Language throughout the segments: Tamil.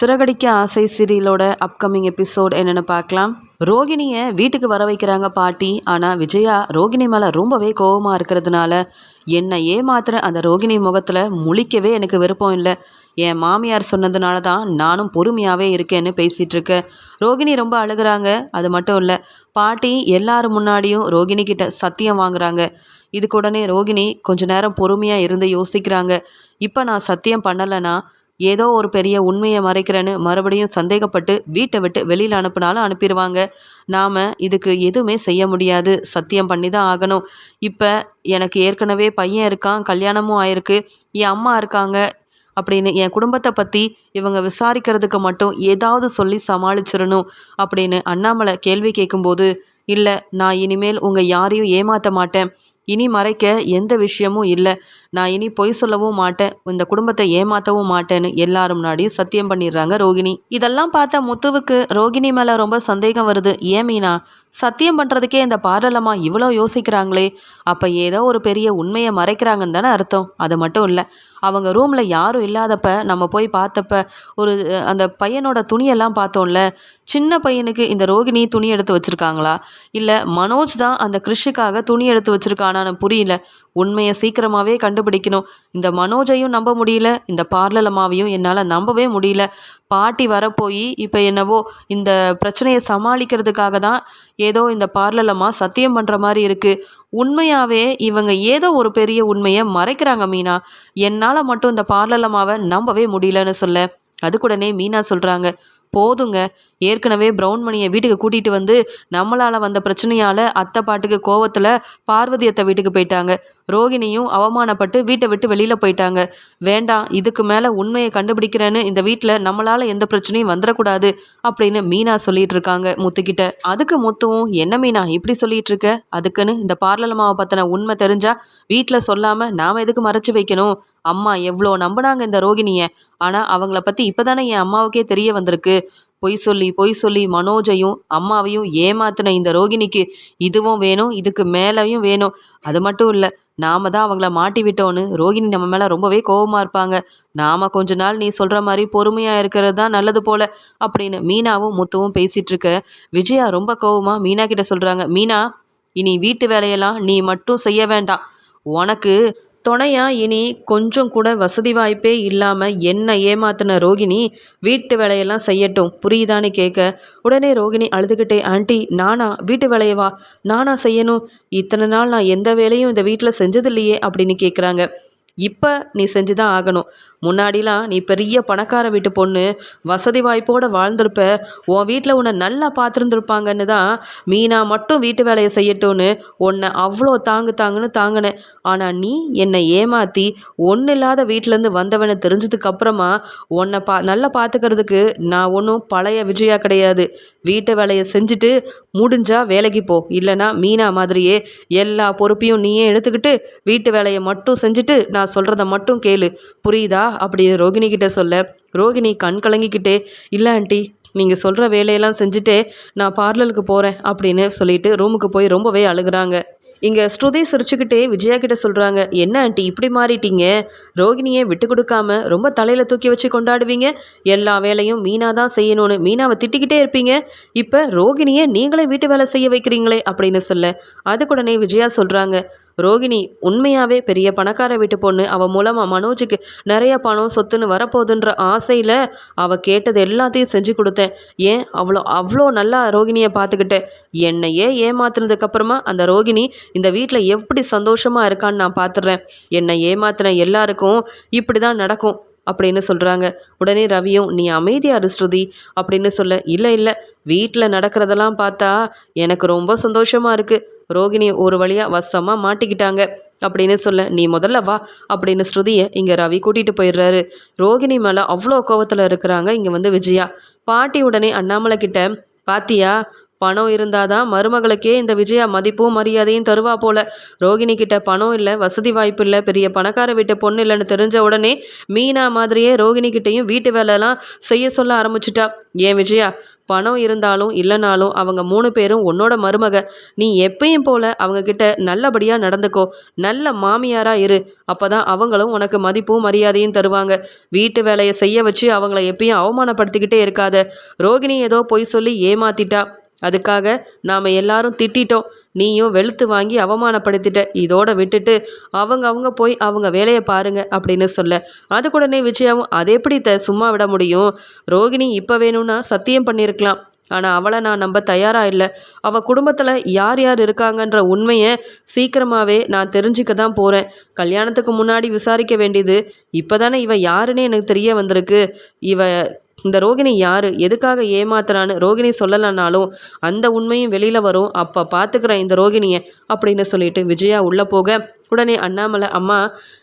சிறகடிக்க ஆசை சீரியலோட அப்கமிங் எபிசோட் என்னென்னு பார்க்கலாம். ரோகிணியை வீட்டுக்கு வர வைக்கிறாங்க பாட்டி. ஆனால் விஜயா ரோகிணி மேலே ரொம்பவே கோபமாக இருக்கிறதுனால என்னை ஏமாத்துற அந்த ரோகிணி முகத்தில் முழிக்கவே எனக்கு விருப்பம் இல்லை. என் மாமியார் சொன்னதுனால தான் நானும் பொறுமையாகவே இருக்கேன்னு பேசிகிட்டு ரோகிணி ரொம்ப அழுகுறாங்க. அது மட்டும் இல்லை பாட்டி எல்லார் முன்னாடியும் ரோகிணி கிட்ட சத்தியம் வாங்குறாங்க. இதுக்கு உடனே ரோகிணி கொஞ்ச நேரம் பொறுமையாக இருந்து யோசிக்கிறாங்க. இப்போ நான் சத்தியம் பண்ணலைன்னா ஏதோ ஒரு பெரிய உண்மையை மறைக்கிறேன்னு மறுபடியும் சந்தேகப்பட்டு வீட்டை விட்டு வெளியில் அனுப்புனாலும் அனுப்பிடுவாங்க. நாம் இதுக்கு எதுவுமே செய்ய முடியாது. சத்தியம் பண்ணி தான் ஆகணும். இப்போ எனக்கு ஏற்கனவே பையன் இருக்கான் கல்யாணமும் ஆயிருக்கு. என் அம்மா இருக்காங்க அப்படின்னு என் குடும்பத்தை பற்றி இவங்க விசாரிக்கிறதுக்கு மட்டும் ஏதாவது சொல்லி சமாளிச்சிடணும் அப்படின்னு அண்ணாமலை கேள்வி கேட்கும்போது இல்லை நான் இனிமேல் உங்கள் யாரையும் ஏமாற்ற மாட்டேன். இனி மறைக்க எந்த விஷயமும் இல்லை. நான் இனி பொய் சொல்லவும் மாட்டேன். இந்த குடும்பத்தை ஏமாற்றவும் மாட்டேன்னு எல்லாரும் முன்னாடி சத்தியம் பண்ணிடுறாங்க ரோகிணி. இதெல்லாம் பார்த்த முத்துவுக்கு ரோகிணி மேலே ரொம்ப சந்தேகம் வருது. ஏன் மீனா? சத்தியம் பண்ணுறதுக்கே இந்த பாரலம்மா இவ்வளோ யோசிக்கிறாங்களே. அப்போ ஏதோ ஒரு பெரிய உண்மையை மறைக்கிறாங்கன்னு தானே அர்த்தம். அது மட்டும் இல்லை. அவங்க ரூமில் யாரும் இல்லாதப்ப நம்ம போய் பார்த்தப்ப ஒரு அந்த பையனோட துணியெல்லாம் பார்த்தோம்ல சின்ன பையனுக்கு இந்த ரோகிணி துணி எடுத்து வச்சுருக்காங்களா? இல்லை மனோஜ் தான் அந்த கிருஷிக்காக துணி எடுத்து வச்சுருக்கானான்னு புரியல. உண்மையை சீக்கிரமாகவே கண்டுபிடிக்கணும். இந்த மனோஜையும் நம்ப முடியல இந்த பார்லலம்மாவையும் என்னால் நம்பவே முடியல. பாட்டி வரப்போய் இப்போ என்னவோ இந்த பிரச்சனையை சமாளிக்கிறதுக்காக தான் ஏதோ இந்த பார்லலம்மா சத்தியம் பண்ணுற மாதிரி இருக்குது உண்மையாகவே இவங்க ஏதோ ஒரு பெரிய உண்மையை மறைக்கிறாங்க மீனா. என்னால் மட்டும் இந்த பார்லலமாவை நம்பவே முடியலன்னு சொல்ல. அதுக்குடனே மீனா சொல்கிறாங்க போதுங்க. ஏற்கனவே ப்ரௌன் மணியை வீட்டுக்கு கூட்டிகிட்டு வந்து நம்மளால் வந்த பிரச்சனையால் அத்தை பாட்டுக்கு கோவத்தில் பார்வதி அத்தை வீட்டுக்கு போயிட்டாங்க. ரோகிணியும் அவமானப்பட்டு வீட்டை விட்டு வெளியில் போயிட்டாங்க. வேண்டாம் இதுக்கு மேலே உண்மையை கண்டுபிடிக்கிறேன்னு இந்த வீட்டில் நம்மளால் எந்த பிரச்சனையும் வந்துடக்கூடாது அப்படின்னு மீனா சொல்லிட்டு இருக்காங்க முத்துக்கிட்ட. அதுக்கு முத்துவும் என்ன மீனா இப்படி சொல்லிட்டு இருக்க? அதுக்குன்னு இந்த பார்லலமாவை பற்றின உண்மை தெரிஞ்சா வீட்டில் சொல்லாமல் நாம் எதுக்கு மறைச்சு வைக்கணும்? அம்மா எவ்வளோ நம்பினாங்க இந்த ரோகிணியை. ஆனால் அவங்கள பற்றி இப்போ தானே என் அம்மாவுக்கே தெரிய வந்திருக்கு. பொய் சொல்லி பொய் சொல்லி மனோஜையும் அம்மாவையும் ஏமாத்தின இந்த ரோகிணிக்கு இதுவும் வேணும் இதுக்கு மேலேயும் வேணும். அது மட்டும் இல்லை நாம தான் அவங்கள மாட்டி விட்டோன்னு ரோகிணி நம்ம மேலே ரொம்பவே கோபமாக இருப்பாங்க. நாம் கொஞ்ச நாள் நீ சொல்கிற மாதிரி பொறுமையாக இருக்கிறது தான் நல்லது போல அப்படின்னு மீனாவும் முத்துவும் பேசிகிட்டு இருக்க. விஜயா ரொம்ப கோபமாக மீனா கிட்ட சொல்கிறாங்க மீனா இனி வீட்டு வேலையெல்லாம் நீ மட்டும் செய்ய வேண்டாம். உனக்கு துணையா இனி கொஞ்சம் கூட வசதி வாய்ப்பே இல்லாமல் என்ன ஏமாத்தின ரோகிணி வீட்டு வேலையெல்லாம் செய்யட்டும். புரியுதான்னு கேட்க உடனே ரோகிணி அழுதுகிட்டே ஆண்டி நானா? வீட்டு வேலையவா நானா செய்யணும்? இத்தனை நாள் நான் எந்த வேலையும் இந்த வீட்டில் செஞ்சதில்லையே அப்படின்னு கேட்குறாங்க இப்போ நீ செஞ்சு தான் ஆகணும். முன்னாடிலாம் நீ பெரிய பணக்கார வீட்டு பொண்ணு வசதி வாய்ப்போடு வாழ்ந்திருப்ப. உன் வீட்டில் உன்னை நல்லா பார்த்துருந்துருப்பாங்கன்னு தான் மீனா மட்டும் வீட்டு வேலையை செய்யட்டும்னு உன்னை அவ்வளோ தாங்கு தாங்குன்னு தாங்கினேன். ஆனால் நீ என்னை ஏமாற்றி ஒன்றும் இல்லாத வீட்டிலேருந்து வந்தவனை தெரிஞ்சதுக்கப்புறமா உன்னை பா நல்லா பார்த்துக்கிறதுக்கு நான் ஒன்றும் பழைய விஜயா கிடையாது. வீட்டு வேலையை செஞ்சுட்டு முடிஞ்சால் வேலைக்கு போ. இல்லைனா மீனா மாதிரியே எல்லா பொறுப்பையும் நீயே எடுத்துக்கிட்டு வீட்டு வேலையை மட்டும் செஞ்சுட்டு நான் சொல்கிறத மட்டும் கேளு. புரியுதா? அப்படி ரோகிணி கிட்ட சொல்ல ரோகிணி கண் கலங்கிக்கிட்டே இல்லை ஆண்டி நீங்கள் சொல்கிற வேலையெல்லாம் செஞ்சுட்டே நான் பார்லருக்கு போகிறேன் அப்படின்னு சொல்லிட்டு ரூமுக்கு போய் ரொம்பவே அழுகுறாங்க. இங்கே ஸ்ருதி சிரிச்சுக்கிட்டே விஜயா கிட்ட சொல்கிறாங்க என்ன ஆண்டி இப்படி மாறிட்டீங்க? ரோகிணியை விட்டு கொடுக்காம ரொம்ப தலையில் தூக்கி வச்சு கொண்டாடுவீங்க? எல்லா வேலையும் மீனா தான் செய்யணும்னு மீனாவை திட்டிக்கிட்டே இருப்பீங்க? இப்போ ரோகிணியை நீங்களே வீட்டு வேலை செய்ய வைக்கிறீங்களே அப்படின்னு சொல்ல. அதுக்குடனே விஜயா சொல்கிறாங்க ரோகிணி உண்மையாகவே பெரிய பணக்கார வீட்டு பொண்ணு. அவள் மூலமாக மனோஜுக்கு நிறைய பணம் சொத்துன்னு வரப்போகுதுன்ற ஆசையில் அவள் கேட்டது எல்லாத்தையும் செஞ்சு கொடுத்தேன். ஏன்? அவ்வளோ அவ்வளோ நல்லா ரோகிணியை பார்த்துக்கிட்டேன் என்னையே ஏமாத்துனதுக்கப்புறமா அந்த ரோகிணி இந்த வீட்டில் எப்படி சந்தோஷமாக இருக்கான்னு நான் பார்த்துட்றேன். என்னை ஏமாத்தின எல்லாருக்கும் இப்படி தான் நடக்கும். அப்படின்னு சொல்கிறாங்க உடனே ரவியும் நீ அமைதியாக ஸ்ருதி அப்படின்னு சொல்ல இல்லை இல்லை வீட்டில் நடக்கிறதெல்லாம் பார்த்தா எனக்கு ரொம்ப சந்தோஷமாக இருக்குது ரோகிணி ஒரு வழியாக வசமாக மாட்டிக்கிட்டாங்க. அப்படின்னு சொல்ல நீ முதல்ல வா அப்படின்னு ஸ்ருதியை இங்கே ரவி கூட்டிகிட்டு போயிடுறாரு. ரோகிணி மேலே அவ்வளோ கோவத்தில் இருக்கிறாங்க இங்கே வந்து விஜயா. பாட்டி உடனே அண்ணாமலை கிட்ட பாத்தியா பணம் இருந்தாதான் மருமகளுக்கே இந்த விஜயா மதிப்பும் மரியாதையும் தருவா போல. ரோகிணி கிட்ட பணம் இல்லை வசதி வாய்ப்பு இல்லை பெரிய பணக்கார வீட்டு பொண்ணு இல்லைன்னு தெரிஞ்ச உடனே மீனா மாதிரியே ரோகிணி கிட்டேயும் வீட்டு வேலைலாம் செய்ய சொல்ல ஆரம்பிச்சிட்டா. ஏன் விஜயா பணம் இருந்தாலும் இல்லைனாலும் அவங்க மூணு பேரும் உன்னோட மருமக. நீ எப்பயும் போல அவங்க கிட்ட நல்லபடியாக நடந்துக்கோ. நல்ல மாமியாரா இரு. அப்பதான் அவங்களும் உனக்கு மதிப்பும் மரியாதையும் தருவாங்க. வீட்டு வேலையை செய்ய வச்சு அவங்கள எப்பயும் அவமானப்படுத்திக்கிட்டே இருக்காத. ரோகிணி ஏதோ பொய் சொல்லி ஏமாத்திட்டா. அதுக்காக நாம் எல்லாரும் திட்டிட்டோம். நீயும் வெளுத்து வாங்கி அவமானப்படுத்திட்ட. இதோட விட்டுட்டு அவங்க அவங்க போய் அவங்க வேலையை பாருங்க அப்படின்னு சொல்ல. அதுக்குடனே விஜயாவும் அதை எப்படி த சும்மா விட முடியும்? ரோகிணி இப்போ வேணும்னா சத்தியம் பண்ணியிருக்கலாம் ஆனால் அவளை நான் நம்ப தயாராக இல்லை. அவள் குடும்பத்தில் யார் யார் இருக்காங்கன்ற உண்மையை சீக்கிரமாகவே நான் தெரிஞ்சுக்க தான் போகிறேன் கல்யாணத்துக்கு முன்னாடி விசாரிக்க வேண்டியது. இப்போ தானே இவ யாருன்னு எனக்கு தெரிய வந்திருக்கு. இவ இந்த ரோகிணி யார்? எதுக்காக ஏமாத்துறான்னு ரோகிணி சொல்லலைனாலும் அந்த உண்மையும் வெளியில் வரும். அப்போ பார்த்துக்கிறேன் இந்த ரோகிணியை அப்படின்னு சொல்லிட்டு விஜயா உள்ளே போக உடனே அண்ணாமலை அம்மா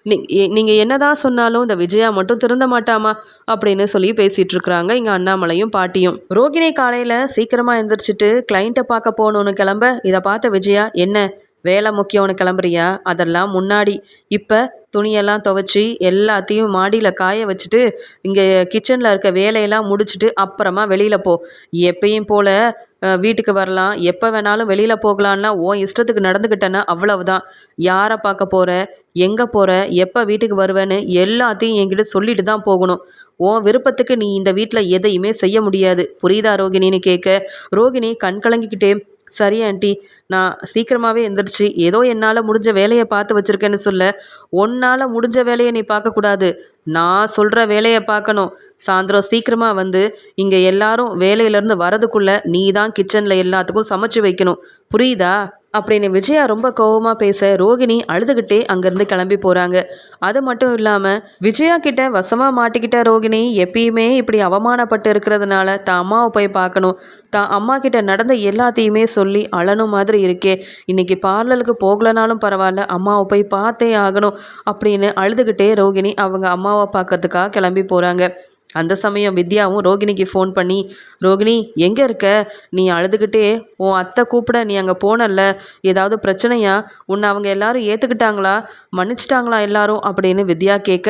நீ நீங்கள் என்னதான் சொன்னாலும் இந்த விஜயா மட்டும் திருந்த மாட்டாமா? அப்படின்னு சொல்லி பேசிகிட்டு இருக்கிறாங்க இங்கே அண்ணாமலையும் பாட்டியும். ரோகிணி காலையில் சீக்கிரமாக எந்திரிச்சிட்டு கிளைண்ட்டை பார்க்க போகணுன்னு கிளம்ப இதை பார்த்த விஜயா என்ன? வேலை முக்கியம்னு கிளம்புறியா? அதெல்லாம் முன்னாடி. இப்போ துணியெல்லாம் துவைச்சி எல்லாத்தையும் மாடியில் காய வச்சுட்டு இங்கே கிச்சனில் இருக்க வேலையெல்லாம் முடிச்சுட்டு அப்புறமா வெளியில் போ. எப்பயும் போல் வீட்டுக்கு வரலாம். எப்போ வேணாலும் வெளியில் போகலான்லாம் ஓ இஷ்டத்துக்கு நடந்துக்கிட்டேன்னா அவ்வளவுதான். யாரை பார்க்க போகிற எங்கே போகிற எப்போ வீட்டுக்கு வருவேன்னு எல்லாத்தையும் என்கிட்ட சொல்லிட்டு தான் போகணும். ஓ விருப்பத்துக்கு நீ இந்த வீட்டில் எதையுமே செய்ய முடியாது. புரியுதா ரோகிணின்னு கேட்க? ரோகிணி கண் கலங்கிக்கிட்டே சரி ஆண்டி நான் சீக்கிரமாகவே எந்திரிச்சு ஏதோ என்னால் முடிஞ்ச வேலையை பார்த்து வச்சுருக்கேன்னு சொல்ல உன்னால் முடிஞ்ச வேலையை நீ பார்க்கக்கூடாது நான் சொல்கிற வேலையை பார்க்கணும். சாயந்தரம் சீக்கிரமாக வந்து இங்கே எல்லாரும் வேலையிலேருந்து வரதுக்குள்ளே நீ தான் கிச்சனில் எல்லாத்துக்கும் சமைச்சு வைக்கணும். புரியுதா? அப்படின்னு விஜயா ரொம்ப கோபமாக பேச ரோகிணி அழுதுகிட்டே அங்கேருந்து கிளம்பி போகிறாங்க அது மட்டும் இல்லாமல் விஜயா கிட்ட வசமாக மாட்டிக்கிட்ட ரோகிணி எப்பயுமே இப்படி அவமானப்பட்டு இருக்கிறதுனால தான் அம்மாவை போய் பார்க்கணும். தான் அம்மா கிட்ட நடந்த எல்லாத்தையுமே சொல்லி அழணும் மாதிரி இருக்கே. இன்னைக்கு பார்லருக்கு போகலனாலும் பரவாயில்ல அம்மாவை போய் பார்த்தே ஆகணும் அப்படின்னு அழுதுகிட்டே ரோகிணி அவங்க அம்மாவை பார்க்கறதுக்காக கிளம்பி போகிறாங்க அந்த சமயம் வித்யாவும் ரோகிணிக்கு ஃபோன் பண்ணி ரோகிணி எங்கே இருக்க? நீ அழுதுகிட்டே உன் அத்தை கூப்பிட நீ அங்கே போனல்ல. ஏதாவது பிரச்சனையா? உன்னை அவங்க எல்லாரும் ஏற்றுக்கிட்டாங்களா மன்னிச்சிட்டாங்களா எல்லாரும்? அப்படின்னு வித்யா கேட்க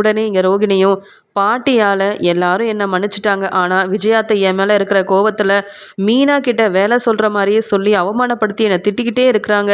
உடனே இங்கே ரோகிணியும் பாட்டியால் எல்லாரும் என்னை மன்னிச்சிட்டாங்க? ஆனால் விஜயாத்தை என் மேலே இருக்கிற கோவத்தில் மீனா கிட்ட வேலை சொல்கிற மாதிரியே சொல்லி அவமானப்படுத்தி என்னை திட்டிக்கிட்டே இருக்கிறாங்க.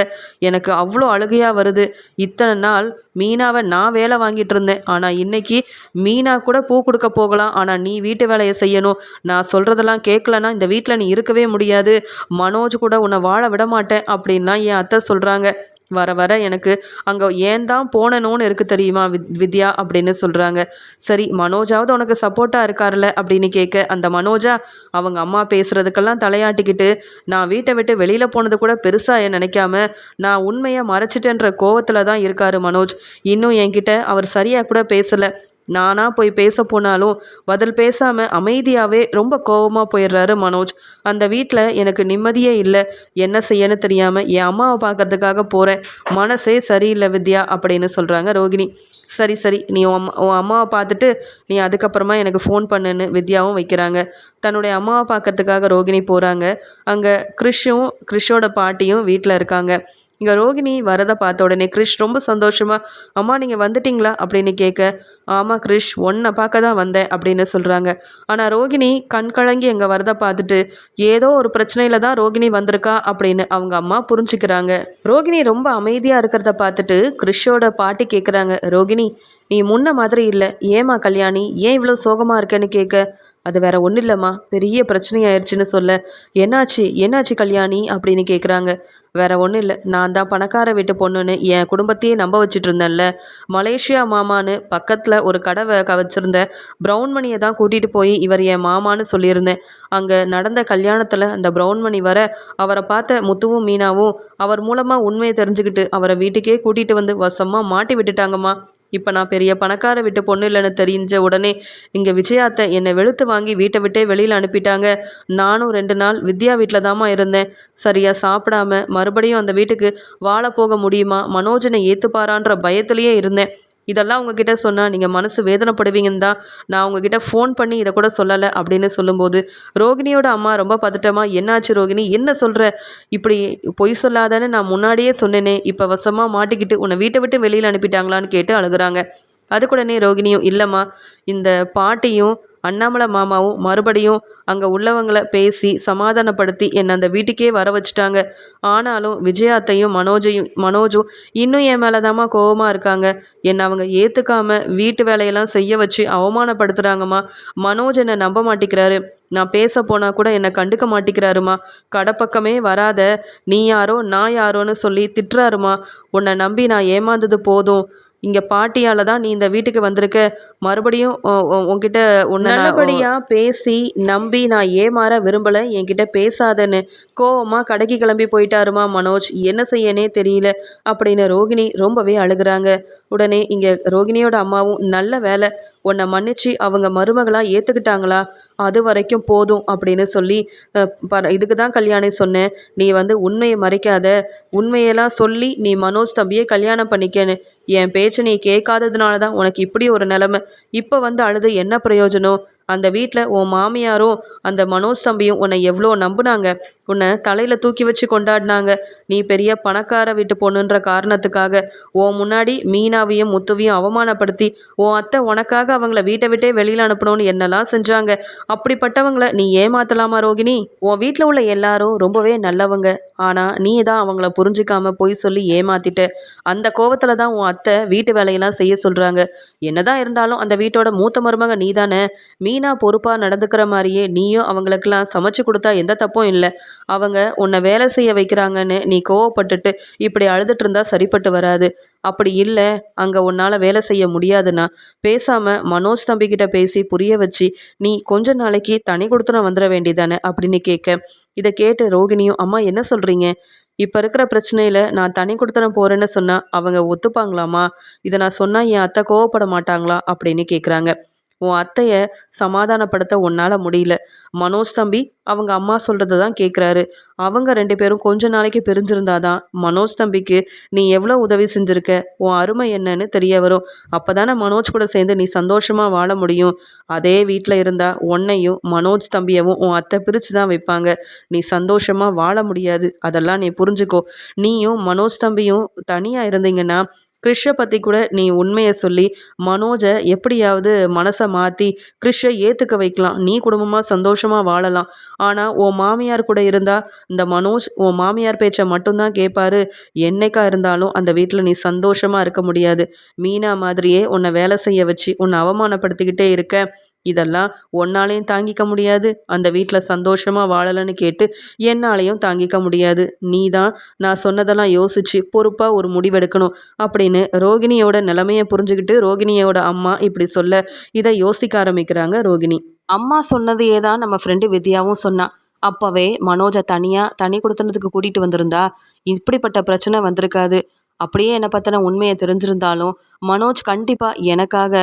எனக்கு அவ்வளோ அழுகையாக வருது. இத்தனை நாள் மீனாவை நான் வேலை வாங்கிட்டு இருந்தேன். ஆனால் இன்னைக்கு மீனா கூட பூ கொடுக்க போகலாம். ஆனால் நீ வீட்டு வேலையை செய்யணும். நான் சொல்கிறதெல்லாம் கேட்கலன்னா இந்த வீட்டில் நீ இருக்கவே முடியாது. மனோஜ் கூட உன்னை வாழ விட மாட்டேன் அப்படின்னா என் அத்தை சொல்கிறாங்க வர வர எனக்கு அங்கே ஏன் தான் போனணும்னு இருக்குது தெரியுமா வித் வித்யா அப்படின்னு சொல்கிறாங்க சரி மனோஜாவது உனக்கு சப்போர்ட்டாக இருக்கார்ல அப்படின்னு கேட்க அந்த மனோஜா அவங்க அம்மா பேசுகிறதுக்கெல்லாம் தலையாட்டிக்கிட்டு நான் வீட்டை விட்டு வெளியில் போனது கூட பெருசாக நினைக்காம நான் உண்மையை மறைச்சிட்டேன்ற கோவத்தில் தான் இருக்கார் மனோஜ். இன்னும் என்கிட்ட அவர் சரியாக கூட பேசலை. நானாக போய் பேச போனாலும் பதில் பேசாமல் அமைதியாகவே ரொம்ப கோபமாக போயிடுறாரு மனோஜ். அந்த வீட்டில் எனக்கு நிம்மதியே இல்லை. என்ன செய்யன்னு தெரியாமல் என் அம்மாவை பார்க்கறதுக்காக போகிறேன் மனசே சரியில்லை வித்யா அப்படின்னு சொல்கிறாங்க ரோகிணி. சரி சரி. நீ உன் உன் அம்மாவை பார்த்துட்டு நீ அதுக்கப்புறமா எனக்கு ஃபோன் பண்ணுன்னு வித்யாவும் வைக்கிறாங்க. தன்னுடைய அம்மாவை பார்க்கறதுக்காக ரோகிணி போகிறாங்க அங்கே கிறிஷும் கிறிஷோட பாட்டியும் வீட்டில் இருக்காங்க. இங்கே ரோகிணி வரதை பார்த்த உடனே கிரிஷ் ரொம்ப சந்தோஷமாக அம்மா நீங்கள் வந்துட்டீங்களா? அப்படின்னு கேட்க ஆமாம் கிரிஷ் ஒன்றை பார்க்க தான் வந்தேன் அப்படின்னு சொல்கிறாங்க ஆனால் ரோகிணி கண் கலங்கி எங்கள் வரதை பார்த்துட்டு ஏதோ ஒரு பிரச்சனையில் தான் ரோகிணி வந்திருக்கா? அப்படின்னு அவங்க அம்மா புரிஞ்சுக்கிறாங்க. ரோகிணி ரொம்ப அமைதியாக இருக்கிறத பார்த்துட்டு கிரிஷோட பாட்டி கேட்குறாங்க ரோகிணி நீ முன்ன மாதிரி இல்லை ஏமா கல்யாணி ஏன் இவ்வளோ சோகமாக இருக்கேன்னு? கேட்க அது வேற ஒன்றும் இல்லைம்மா. பெரிய பிரச்சனையாயிருச்சுன்னு சொல்ல. என்னாச்சு? என்னாச்சு கல்யாணி? அப்படின்னு கேட்குறாங்க வேற ஒன்றும் இல்லை. நான் தான் பணக்கார வீட்டு பொண்ணுன்னு என் குடும்பத்தையே நம்ப வச்சுட்டு இருந்தேன்ல மலேசியா மாமான்னு பக்கத்தில் ஒரு கடை வச்சிருந்த ப்ரௌன் மணியை தான் கூட்டிகிட்டு போய் இவர் என் மாமான்னு சொல்லியிருந்தேன். அங்கே நடந்த கல்யாணத்தில் அந்த ப்ரௌன் மணி வர அவரை பார்த்த முத்துவும் மீனாவும் அவர் மூலமாக உண்மையை தெரிஞ்சுக்கிட்டு அவரை வீட்டுக்கே கூட்டிகிட்டு வந்து வசமாக மாட்டி விட்டுட்டாங்கம்மா. இப்போ நான் பெரிய பணக்கார வீட்டு பொண்ணு இல்லைன்னு தெரிஞ்ச உடனே இங்கே விஜயாத்தை என்னை வெளுத்து வாங்கி வீட்டை விட்டே வெளியில் அனுப்பிட்டாங்க. நானும் ரெண்டு நாள் வித்யா வீட்டில் தாம்மா இருந்தேன். சரியாக சாப்பிடாம மறுபடியும் அந்த வீட்டுக்கு வாழ போக முடியுமா? மனோஜனை ஏற்றுப்பாரான்ற பயத்துலேயே இருந்தேன். இதெல்லாம் உங்ககிட்ட சொன்னால் நீங்கள் மனசு வேதனைப்படுவீங்கன்னு தான் நான் உங்ககிட்ட ஃபோன் பண்ணி இதை கூட சொல்லலை அப்படின்னு சொல்லும்போது ரோகிணியோட அம்மா ரொம்ப பதட்டமாக என்னாச்சு ரோகிணி? என்ன சொல்கிற இப்படி பொய் சொல்லாதானே நான் முன்னாடியே சொன்னேனே இப்போ வசமாக மாட்டிக்கிட்டு உன்னை வீட்டை விட்டு வெளியில் அனுப்பிட்டாங்களான்னு கேட்டு அழுகுறாங்க. அதுக்குடனே ரோகிணியும் இல்லைம்மா இந்த பாட்டியும் அண்ணாமலை மாமாவும் மறுபடியும் அங்கே உள்ளவங்களை பேசி சமாதானப்படுத்தி என்னை அந்த வீட்டுக்கே வர வச்சுட்டாங்க. ஆனாலும் விஜயாத்தையும் மனோஜையும் மனோஜும் இன்னும் என் மேலே தாம்மா கோபமாக இருக்காங்க. என்னை அவங்க ஏற்றுக்காம வீட்டு வேலையெல்லாம் செய்ய வச்சு அவமானப்படுத்துகிறாங்கம்மா மனோஜ் என்னை நம்ப மாட்டேங்கிறாரு நான் பேச போனால் கூட என்னை கண்டுக்க மாட்டேங்கிறாருமா கடப்பக்கமே வராத நீ யாரோ நான் யாரோன்னு சொல்லி திட்டுறாருமா. உன்னை நம்பி நான் ஏமாந்தது போதும். இங்கே பாட்டியால் தான் நீ இந்த வீட்டுக்கு வந்திருக்க. மறுபடியும் உன்கிட்ட உன்னை நல்லபடியாக பேசி நம்பி நான் ஏமாற விரும்பலை. என்கிட்ட பேசாதன்னு கோவமாக கடைக்கு கிளம்பி போயிட்டாருமா மனோஜ். என்ன செய்யனே தெரியல அப்படின்னு ரோகிணி ரொம்பவே அழுகிறாங்க. உடனே இங்கே ரோகிணியோட அம்மாவும் நல்ல வேலை உன்னை மன்னிச்சு அவங்க மருமகளாக ஏற்றுக்கிட்டாங்களா அது வரைக்கும் போதும் அப்படின்னு சொல்லி இதுக்கு தான் கல்யாணி சொன்னேன். நீ வந்து உண்மையை மறைக்காத. உண்மையெல்லாம் சொல்லி நீ மனோஜ் தம்பியை கல்யாணம் பண்ணிக்கன்னு என் பேச்சை நீ கேட்காததுனால தான் உனக்கு இப்படி ஒரு நிலமை. இப்போ வந்து அழுது என்ன பிரயோஜனம்? அந்த வீட்டில் உன் மாமியாரும் அந்த மனோஜ் தம்பியும் உன்னை எவ்வளோ நம்புனாங்க. உன்னை தலையில் தூக்கி வச்சு கொண்டாடினாங்க. நீ பெரிய பணக்கார வீட்டு பொண்ணுன்ற காரணத்துக்காக உன் முன்னாடி மீனாவையும் முத்துவையும் அவமானப்படுத்தி உன் அத்தை உனக்காக அவங்கள வீட்டை விட்டே வெளியில் அனுப்பணும்னு என்னெல்லாம் செஞ்சாங்க. அப்படிப்பட்டவங்கள நீ ஏமாத்தலாமா ரோகிணி? உன் வீட்டில் உள்ள எல்லாரும் ரொம்பவே நல்லவங்க. ஆனால் நீ தான் அவங்கள புரிஞ்சிக்காம போய் சொல்லி ஏமாத்திட்ட. அந்த கோவத்தில் தான் உன் அத்தை வீட்டு வேலையெல்லாம் செய்ய சொல்கிறாங்க என்னதான் இருந்தாலும் அந்த வீட்டோட மூத்த மருமக நீ தானே மீன் பொறுப்பாக நடந்துக்கிற மாதிரியே நீயும் அவங்களுக்கெல்லாம் சமைச்சு கொடுத்தா எந்த தப்பும் இல்லை. அவங்க உன்னை வேலை செய்ய வைக்கிறாங்கன்னு நீ கோவப்பட்டுட்டு இப்படி அழுதுட்டு இருந்தா சரிப்பட்டு வராது. அப்படி இல்லை அங்கே உன்னால் வேலை செய்ய முடியாதுன்னா பேசாமல் மனோஜ் தம்பிக்கிட்ட பேசி புரிய வச்சு நீ கொஞ்ச நாளைக்கு தனி கொடுத்துன வந்துட வேண்டியதானே அப்படின்னு கேட்க. இதை கேட்டு ரோகிணியும் அம்மா என்ன சொல்கிறீங்க இப்போ இருக்கிற பிரச்சனையில் நான் தனி கொடுத்தன போகிறேன்னு சொன்னால் அவங்க ஒத்துப்பாங்களாமா இதை நான் சொன்னால் என் அத்தை கோவப்பட மாட்டாங்களா? அப்படின்னு கேட்குறாங்க உன் அத்தையை சமாதானப்படுத்த உன்னால் முடியல. மனோஜ் தம்பி அவங்க அம்மா சொல்கிறத தான் கேட்குறாரு அவங்க ரெண்டு பேரும் கொஞ்ச நாளைக்கு பிரிஞ்சிருந்தாதான். மனோஜ் தம்பிக்கு நீ எவ்வளோ உதவி செஞ்சுருக்க? உன் அருமை என்னன்னு தெரிய வரும். அப்போ தானே மனோஜ் கூட சேர்ந்து நீ சந்தோஷமாக வாழ முடியும். அதே வீட்டில் இருந்தால் உன்னையும் மனோஜ் தம்பியவும் உன் அத்தை பிரித்து தான் வைப்பாங்க. நீ சந்தோஷமாக வாழ முடியாது. அதெல்லாம் நீ புரிஞ்சுக்கோ. நீயும் மனோஜ் தம்பியும் தனியாக இருந்தீங்கன்னா கிறிஷை பற்றி கூட நீ உண்மையை சொல்லி மனோஜை எப்படியாவது மனசை மாற்றி கிறிஷை ஏற்றுக்க வைக்கலாம். நீ குடும்பமாக சந்தோஷமாக வாழலாம். ஆனால் உன் மாமியார் கூட இருந்தால் இந்த மனோஜ் உன் மாமியார் பேச்சை மட்டும்தான் கேட்பாரு என்னைக்கா இருந்தாலும் அந்த வீட்டில் நீ சந்தோஷமாக இருக்க முடியாது. மீனா மாதிரியே உன்னை வேலை செய்ய வச்சு உன்னை அவமானப்படுத்திக்கிட்டே இருக்க. இதெல்லாம் ஒன்னாலையும் தாங்கிக்க முடியாது. அந்த வீட்டில் சந்தோஷமாக வாழலைன்னு கேட்டு என்னாலையும் தாங்கிக்க முடியாது. நீ தான் நான் சொன்னதெல்லாம் யோசிச்சு பொறுப்பாக ஒரு முடிவெடுக்கணும் அப்படின்னு ரோகிணியோட நிலைமையை புரிஞ்சுக்கிட்டு ரோகிணியோட அம்மா இப்படி சொல்ல இதை யோசிக்க ஆரம்பிக்கிறாங்க ரோகிணி. அம்மா சொன்னதையே தான் நம்ம ஃப்ரெண்டு வித்யாவும் சொன்னான் அப்போவே மனோஜை தனியாக தனி கொடுத்தனத்துக்கு கூட்டிகிட்டு வந்திருந்தா இப்படிப்பட்ட பிரச்சனை வந்திருக்காது. அப்படியே என்னை பற்றின உண்மையை தெரிஞ்சிருந்தாலும் மனோஜ் கண்டிப்பாக எனக்காக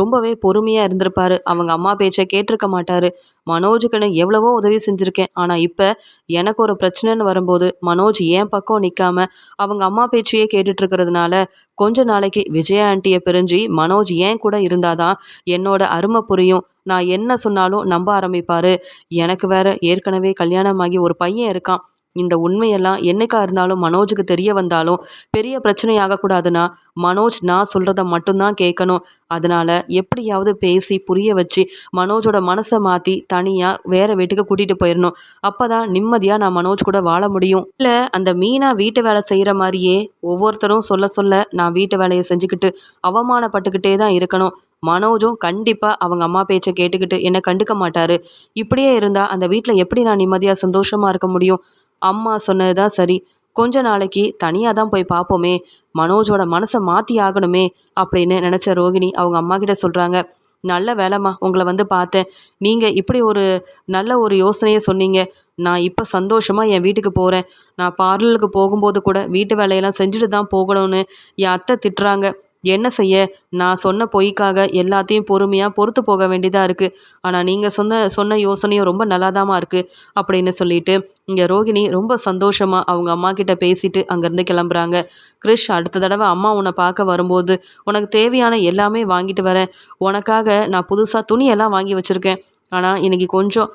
ரொம்பவே பொறுமையாக இருந்திருப்பார். அவங்க அம்மா பேச்சை கேட்டிருக்க மாட்டார். மனோஜுக்கு நான் எவ்வளவோ உதவி செஞ்சுருக்கேன். ஆனால் இப்போ எனக்கு ஒரு பிரச்சனைன்னு வரும்போது மனோஜ் ஏன் பக்கம் நிற்காம அவங்க அம்மா பேச்சையே கேட்டுட்ருக்கிறதுனால கொஞ்ச நாளைக்கு விஜயா ஆண்டியை பிரிஞ்சு மனோஜ் ஏன் கூட இருந்தாதான் என்னோட அருமை புரியும். நான் என்ன சொன்னாலும் நம்ப ஆரம்பிப்பார். எனக்கு வேற ஏற்கனவே கல்யாணமாகி ஒரு பையன் இருக்கான். இந்த உண்மையெல்லாம் என்னைக்கா இருந்தாலும் மனோஜுக்கு தெரிய வந்தாலும் பெரிய பிரச்சனை ஆகக்கூடாதுன்னா மனோஜ் நான் சொல்கிறத மட்டும்தான் கேட்கணும். அதனால் எப்படியாவது பேசி புரிய வச்சு மனோஜோட மனசை மாற்றி தனியாக வேறு வீட்டுக்கு கூட்டிகிட்டு போயிடணும் அப்போ தான் நிம்மதியாக நான் மனோஜ் கூட வாழ முடியும். இல்லை அந்த மீனா வீட்டு வேலை செய்கிற மாதிரியே ஒவ்வொருத்தரும் சொல்ல சொல்ல நான் வீட்டு வேலையை செஞ்சுக்கிட்டு அவமானப்பட்டுக்கிட்டே தான் இருக்கணும். மனோஜும் கண்டிப்பாக அவங்க அம்மா பேச்சை கேட்டுக்கிட்டு என்னை கண்டுக்க மாட்டார். இப்படியே இருந்தால் அந்த வீட்டில் எப்படி நான் நிம்மதியாக சந்தோஷமாக இருக்க முடியும்? அம்மா சொன்னது தான் சரி. கொஞ்ச நாளைக்கு தனியாக தான் போய் பார்ப்போமே. மனோஜோட மனசை மாற்றி ஆகணுமே அப்படின்னு நினச்ச ரோகிணி அவங்க அம்மா கிட்ட சொல்கிறாங்க நல்ல வேலைம்மா உங்களை வந்து பார்த்தேன். நீங்கள் இப்படி ஒரு நல்ல ஒரு யோசனையை சொன்னீங்க. நான் இப்போ சந்தோஷமாக என் வீட்டுக்கு போகிறேன் நான் பார்லருக்கு போகும்போது கூட வீட்டு வேலையெல்லாம் செஞ்சுட்டு தான் போகணும்னு என் அத்தை திட்டுறாங்க. என்ன செய்ய? நான் சொன்ன பொய்க்காக எல்லாத்தையும் பொறுமையாக பொறுத்து போக வேண்டியதாக இருக்குது ஆனால் நீங்கள் சொன்ன சொன்ன யோசனையும் ரொம்ப நல்லாதாம்மா இருக்குது அப்படின்னு சொல்லிட்டு இங்கே ரோகிணி ரொம்ப சந்தோஷமாக அவங்க அம்மா கிட்ட பேசிட்டு அங்கேருந்து கிளம்புறாங்க. கிரிஷ் அடுத்த தடவை அம்மா உன்னை பார்க்க வரும்போது உனக்கு தேவையான எல்லாமே வாங்கிட்டு வரேன். உனக்காக நான் புதுசாக துணியெல்லாம் வாங்கி வச்சுருக்கேன். ஆனால் இன்றைக்கி கொஞ்சம்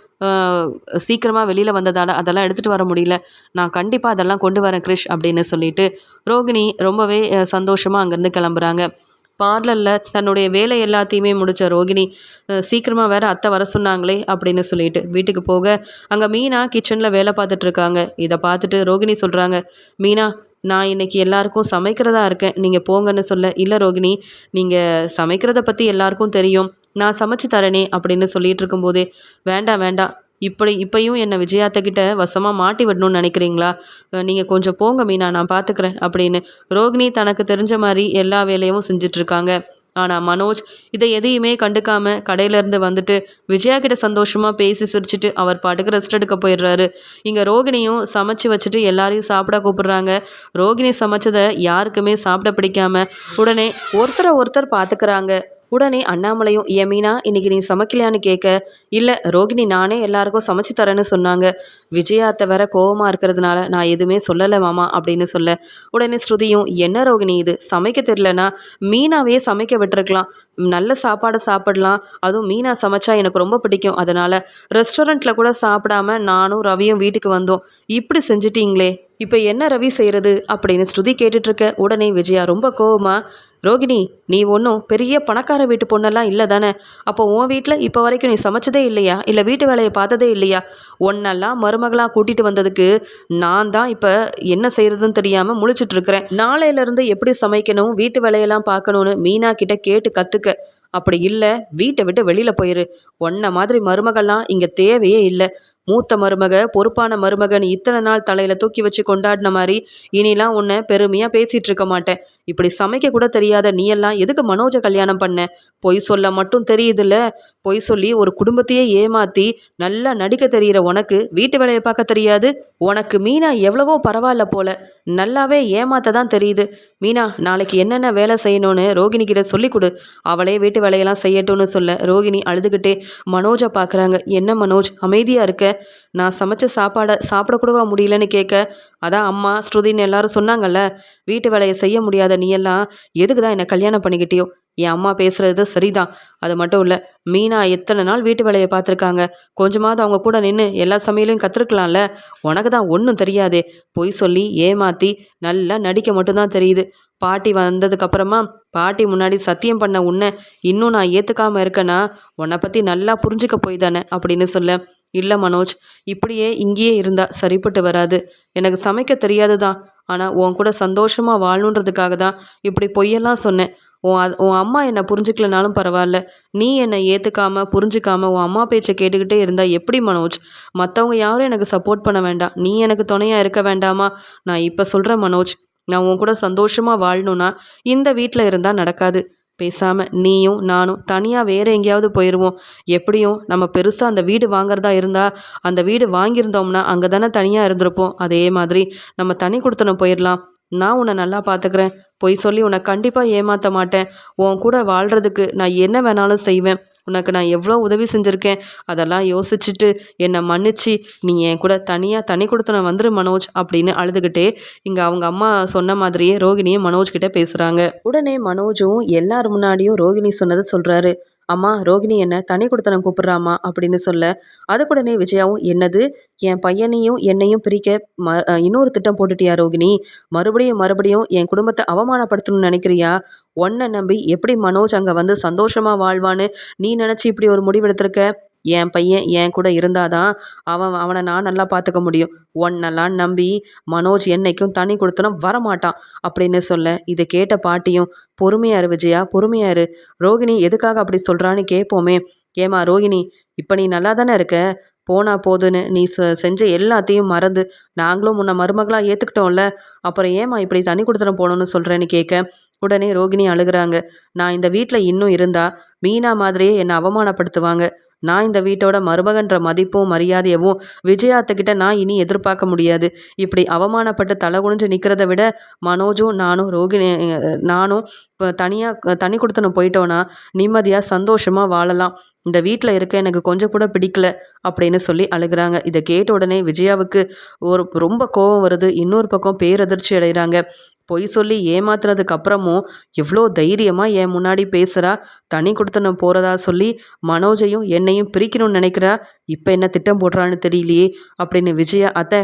சீக்கிரமாக வெளியில் வந்ததால் அதெல்லாம் எடுத்துகிட்டு வர முடியல. நான் கண்டிப்பாக அதெல்லாம் கொண்டு வரேன் கிரிஷ் அப்படின்னு சொல்லிட்டு ரோகிணி ரொம்பவே சந்தோஷமாக அங்கேருந்து கிளம்புறாங்க. பார்லரில் தன்னுடைய வேலை எல்லாத்தையுமே முடித்த ரோகிணி சீக்கிரமாக வேறு அத்தை வர சொன்னாங்களே அப்படின்னு சொல்லிட்டு வீட்டுக்கு போக அங்கே மீனா கிச்சனில் வேலை பார்த்துட்ருக்காங்க இதை பார்த்துட்டு ரோகிணி சொல்கிறாங்க மீனா நான் இன்றைக்கி எல்லாருக்கும் சமைக்கிறதா இருக்கேன். நீங்கள் போங்கன்னு சொல்ல இல்லை ரோகிணி நீங்கள் சமைக்கிறத பற்றி எல்லாருக்கும் தெரியும். நான் சமைச்சு தரேனே அப்படின்னு சொல்லிட்டு இருக்கும்போது வேண்டாம் வேண்டாம் இப்படி இப்பையும் என்னை விஜயாத்தக்கிட்ட வசமாக மாட்டி விடணும்னு நினைக்கிறீங்களா? நீங்கள் கொஞ்சம் போங்க மீனா நான் பார்த்துக்கிறேன் அப்படின்னு ரோகிணி தனக்கு தெரிஞ்ச மாதிரி எல்லா வேலையும் செஞ்சிட்ருக்காங்க ஆனால் மனோஜ் இதை எதையுமே கண்டுக்காமல் கடையிலேருந்து வந்துட்டு விஜயா கிட்ட சந்தோஷமாக பேசி சிரிச்சிட்டு அவர் பாட்டுக்கு ரெஸ்ட் எடுக்க போயிடுறாரு. இங்கே ரோகிணியும் சமைச்சு வச்சுட்டு எல்லாரையும் சாப்பிட கூப்பிடுறாங்க. ரோகிணி சமைச்சதை யாருக்குமே சாப்பிட பிடிக்காம உடனே ஒருத்தரை ஒருத்தர் பார்த்துக்கிறாங்க உடனே அண்ணாமலையும் ஏன் மீனா இன்னைக்கு நீ சமைக்கலையான்னு கேட்க இல்லை ரோகிணி நானே எல்லாருக்கும் சமைச்சு தரேன்னு சொன்னாங்க. விஜயாத்தை வேற கோவமாக இருக்கிறதுனால நான் எதுவுமே சொல்லலை மாமா அப்படின்னு சொல்ல உடனே ஸ்ருதியும் என்ன ரோகிணி இது? சமைக்க தெரிலனா மீனாவே சமைக்க விட்டுருக்கலாம். நல்ல சாப்பாடு சாப்பிடலாம். அதுவும் மீனா சமைச்சா எனக்கு ரொம்ப பிடிக்கும். அதனால் ரெஸ்டாரண்ட்டில் கூட சாப்பிடாம நானும் ரவியும் வீட்டுக்கு வந்தோம். இப்படி செஞ்சிட்டீங்களே இப்போ என்ன ரவி செய்கிறது அப்படின்னு ஸ்ருதி கேட்டுட்ருக்க உடனே விஜயா ரொம்ப கோவமாக ரோகிணி நீ ஒன்றும் பெரிய பணக்கார வீட்டு பொண்ணெல்லாம் இல்லை தானே? அப்போ உன் வீட்டில் இப்போ வரைக்கும் நீ சமைச்சதே இல்லையா? இல்லை வீட்டு வேலையை பார்த்ததே இல்லையா? ஒன்னெல்லாம் மருமகளாக கூட்டிகிட்டு வந்ததுக்கு நான் தான் இப்போ என்ன செய்கிறதுன்னு தெரியாமல் முழிச்சிட்ருக்கிறேன் நாளையிலேருந்து எப்படி சமைக்கணும் வீட்டு வேலையெல்லாம் பார்க்கணுன்னு மீனா கிட்ட கேட்டு கற்றுக்க அப்படி இல்லை வீட்டை விட்டு வெளியில் போயிரு. ஒன்ன மாதிரி மருமகள்லாம் இங்கே தேவையே இல்லை. மூத்த மருமக பொறுப்பான மருமகன் இத்தனை நாள் தலையில் தூக்கி வச்சு கொண்டாடின மாதிரி இனிலாம் உன்னை பெருமையாக பேசிகிட்டு இருக்க மாட்டேன். இப்படி சமைக்க கூட தெரியும் தெரியாத நீ எல்லாம் எதுக்கு மனோஜை கல்யாணம் பண்ண? பொய் சொல்ல மட்டும் தெரியுதுல்ல. பொய் சொல்லி ஒரு குடும்பத்தையே ஏமாற்றி நல்லா நடிக்க தெரிகிற உனக்கு வீட்டு வேலையை பார்க்க தெரியாது? உனக்கு மீனா எவ்வளவோ பரவாயில்ல போல. நல்லாவே ஏமாத்த தான் தெரியுது. மீனா நாளைக்கு என்னென்ன வேலை செய்யணும்னு ரோகிணி கிட்ட சொல்லி கொடு அவளே வீட்டு வேலையெல்லாம் செய்யட்டும்னு சொல்ல ரோகிணி அழுதுகிட்டே மனோஜை பார்க்குறாங்க. என்ன மனோஜ் அமைதியாக இருக்க? நான் சமைச்ச சாப்பாடை சாப்பிடக்கூடவா முடியலன்னு கேட்க? அதான் அம்மா ஸ்ருதின்னு எல்லாரும் சொன்னாங்கல்ல. வீட்டு வேலையை செய்ய முடியாத நீ எல்லாம் எதுக்கு தான் என்னை கல்யாணம் பண்ணிக்கிட்டியோ? என் அம்மா பேசுகிறது சரிதான். அது மட்டும் இல்லை மீனா எத்தனை நாள் வீட்டு வேலையை பார்த்துருக்காங்க. கொஞ்சமாவது அவங்க கூட நின்று எல்லா சமையலையும் கற்றுருக்கலாம்ல உனக்கு தான் ஒன்றும் தெரியாதே. பொய் சொல்லி ஏமாற்றி நல்லா நடிக்க மட்டும்தான் தெரியுது. பாட்டி வந்ததுக்கப்புறமா பாட்டி முன்னாடி சத்தியம் பண்ண உன்னை இன்னும் நான் ஏற்றுக்காமல் இருக்கேன்னா உன்னை பற்றி நல்லா புரிஞ்சுக்க போய் தானே அப்படின்னு சொல்ல. இல்லை மனோஜ் இப்படியே இங்கேயே இருந்தால் சரிப்பட்டு வராது. எனக்கு சமைக்க தெரியாது தான் ஆனால் உன் கூட சந்தோஷமாக வாழணுன்றதுக்காக தான் இப்படி பொய்யெல்லாம் சொன்னேன். உன் உன் அம்மா என்னை புரிஞ்சுக்கலனாலும் பரவாயில்ல. நீ என்னை ஏற்றுக்காம புரிஞ்சுக்காம உன் அம்மா பேச்சை கேட்டுக்கிட்டே இருந்தால் எப்படி மனோஜ்? மற்றவங்க யாரும் எனக்கு சப்போர்ட் பண்ண வேண்டாம். நீ எனக்கு துணையாக இருக்க வேண்டாமா? நான் இப்போ சொல்கிறேன் மனோஜ். நான் உன் கூட சந்தோஷமாக வாழணும்னா இந்த வீட்டில் இருந்தால் நடக்காது. பேசாமல் நீயும் நானும் தனியாக வேறு எங்கேயாவது போயிடுவோம் எப்படியும் நம்ம பெருசாக அந்த வீடு வாங்குறதா இருந்தால் அந்த வீடு வாங்கியிருந்தோம்னா அங்கே தானே தனியாக இருந்திருப்போம். அதே மாதிரி நம்ம தனி கொடுத்தன போயிடலாம் நான் உன்னை நல்லா பார்த்துக்கிறேன் பொய் சொல்லி உன்னை கண்டிப்பாக ஏமாற்ற மாட்டேன். உன் கூட வாழ்கிறதுக்கு நான் என்ன வேணாலும் செய்வேன். உனக்கு நான் எவ்வளோ உதவி செஞ்சுருக்கேன்? அதெல்லாம் யோசிச்சுட்டு என்னை மன்னிச்சு நீ என் கூட தனியாக தனி கொடுத்தன வந்துரு மனோஜ் அப்படின்னு அழுதுகிட்டே இங்கே அவங்க அம்மா சொன்ன மாதிரியே ரோகிணியும் மனோஜ் கிட்டே பேசுகிறாங்க உடனே மனோஜும் எல்லார் முன்னாடியும் ரோகிணி சொன்னதை சொல்கிறாரு அம்மா ரோகிணி என்ன தனி கொடுத்தனம் கூப்பிட்றாமா அப்படின்னு சொல்ல அதுக்குடனே விஜயாவும் என்னது? என் பையனையும் என்னையும் பிரிக்க ம இன்னொரு திட்டம் போட்டுட்டியா ரோகிணி? மறுபடியும் மறுபடியும் என் குடும்பத்தை அவமானப்படுத்தணும்னு நினைக்கிறியா? உன்னை நம்பி எப்படி மனோஜ் அங்கே வந்து சந்தோஷமாக வாழ்வான்னு நீ நினச்சி இப்படி ஒரு முடிவெடுத்திருக்க என் பையன் என் கூட இருந்தால் தான் அவன் அவனை நான் நல்லா பார்த்துக்க முடியும். ஒன்னெல்லாம் நம்பி மனோஜ் என்னைக்கும் தண்ணி கொடுத்தனும் வரமாட்டான் அப்படின்னு சொல்ல இதை கேட்ட பாட்டியும் பொறுமையாரு விஜயா பொறுமையாரு. ரோகிணி எதுக்காக அப்படி சொல்கிறான்னு கேட்போமே ஏமா ரோகிணி இப்போ நீ நல்லா தானே இருக்க? போனா போதுன்னு நீ செ செஞ்ச எல்லாத்தையும் மறந்து நாங்களும் முன்ன மருமகளாக ஏற்றுக்கிட்டோம்ல அப்புறம் ஏமா இப்படி தண்ணி கொடுத்துட்டு போகணுன்னு சொல்கிறேன்னு கேட்க உடனே ரோகிணி அழுகிறாங்க. நான் இந்த வீட்டில் இன்னும் இருந்தா மீனா மாதிரியே என்னை அவமானப்படுத்துவாங்க. நான் இந்த வீட்டோட மருமகன்ற மதிப்பும் மரியாதையவும் விஜயாத்துக்கிட்ட நான் இனி எதிர்பார்க்க முடியாது. இப்படி அவமானப்பட்டு தலை குனிஞ்சு நிற்கிறத விட மனோஜும் நானும் ரோகிணி நானும் இப்போ தனியாக தனி கொடுத்தனம் போயிட்டோன்னா நிம்மதியாக சந்தோஷமாக வாழலாம். இந்த வீட்டில் இருக்க எனக்கு கொஞ்சம் கூட பிடிக்கல அப்படின்னு சொல்லி அழுகுறாங்க. இதை கேட்ட உடனே விஜயாவுக்கு ஒரு ரொம்ப கோபம் வருது. இன்னொரு பக்கம் பேரதிர்ச்சி அடைகிறாங்க. பொய் சொல்லி ஏமாத்துறதுக்கு அப்புறமும் எவ்வளோ தைரியமாக என் முன்னாடி பேசுகிறா தனி கொடுத்தனம் போகிறதா சொல்லி மனோஜையும் என்னையும் பிரிக்கணும்னு நினைக்கிறா? இப்போ என்ன திட்டம் போடுறான்னு தெரியலையே அப்படின்னு விஜயா அத்தை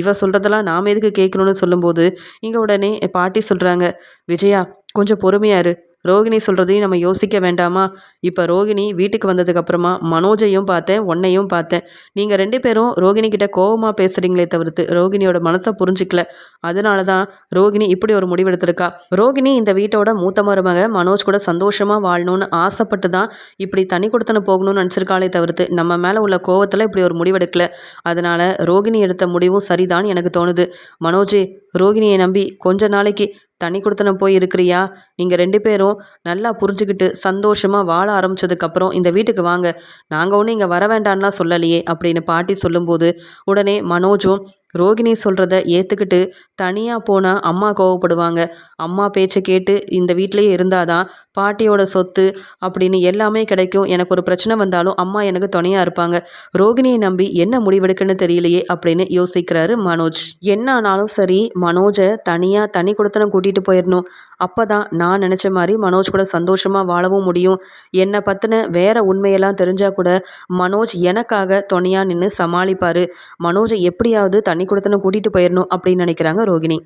இவ சொல்கிறதெல்லாம் நாம் எதுக்கு கேட்கணும்னு சொல்லும்போது இங்கே உடனே பாட்டி சொல்கிறாங்க விஜயா கொஞ்சம் பொறுமையாரு ரோகிணி சொல்கிறதையும் நம்ம யோசிக்க வேண்டாமா? இப்போ ரோகிணி வீட்டுக்கு வந்ததுக்கப்புறமா மனோஜையும் பார்த்தேன் உன்னையும் பார்த்தேன். நீங்கள் ரெண்டு பேரும் ரோகிணி கிட்ட கோவமாக பேசுகிறீங்களே தவிர்த்து ரோகிணியோட மனசை புரிஞ்சிக்கல. அதனால தான் ரோகிணி இப்படி ஒரு முடிவெடுத்திருக்கா ரோகிணி இந்த வீட்டோட மூத்த மருமக மனோஜ் கூட சந்தோஷமாக வாழணும்னு ஆசைப்பட்டு தான் இப்படி தனி கொடுத்தன போகணும்னு நினச்சிருக்காளே தவிர்த்து நம்ம மேலே உள்ள கோவத்தில் இப்படி ஒரு முடிவெடுக்கல அதனால் ரோகிணி எடுத்த முடிவும் சரிதான் எனக்கு தோணுது. மனோஜ் ரோகிணியை நம்பி கொஞ்ச நாளைக்கு தனி கொடுத்தனம் போய் இருக்கிறியா? நீங்கள் ரெண்டு பேரும் நல்லா புரிஞ்சுக்கிட்டு சந்தோஷமாக வாழ ஆரம்பிச்சதுக்கப்புறம் இந்த வீட்டுக்கு வாங்க. நாங்கள் ஒன்றும் இங்கே வர வேண்டாம்லாம் சொல்லலையே அப்படின்னு பாட்டி சொல்லும்போது உடனே மனோஜும் ரோகிணி சொல்கிறத ஏற்றுக்கிட்டு தனியாக போனால் அம்மா கோவப்படுவாங்க. அம்மா பேச்சை கேட்டு இந்த வீட்டிலேயே இருந்தாதான் பாட்டியோட சொத்து அப்படின்னு எல்லாமே கிடைக்கும். எனக்கு ஒரு பிரச்சனை வந்தாலும் அம்மா எனக்கு துணையாக இருப்பாங்க. ரோகிணியை நம்பி என்ன முடிவெடுக்குன்னு தெரியலையே அப்படின்னு யோசிக்கிறாரு மனோஜ். என்ன ஆனாலும் சரி மனோஜை தனியாக தனி கொடுத்தனம் கூட்டிகிட்டு போயிடணும். அப்போ தான் நான் நினச்ச மாதிரி மனோஜ் கூட சந்தோஷமாக வாழவும் முடியும். என்னை பற்றின வேற உண்மையெல்லாம் தெரிஞ்சால் கூட மனோஜ் எனக்காக துணையாக நின்று சமாளிப்பார். மனோஜை எப்படியாவது தனி தனி கொடுத்தனும் கூட்டிகிட்டு போயிடணும் அப்படின்னு நினைக்கிறாங்க ரோகிணி.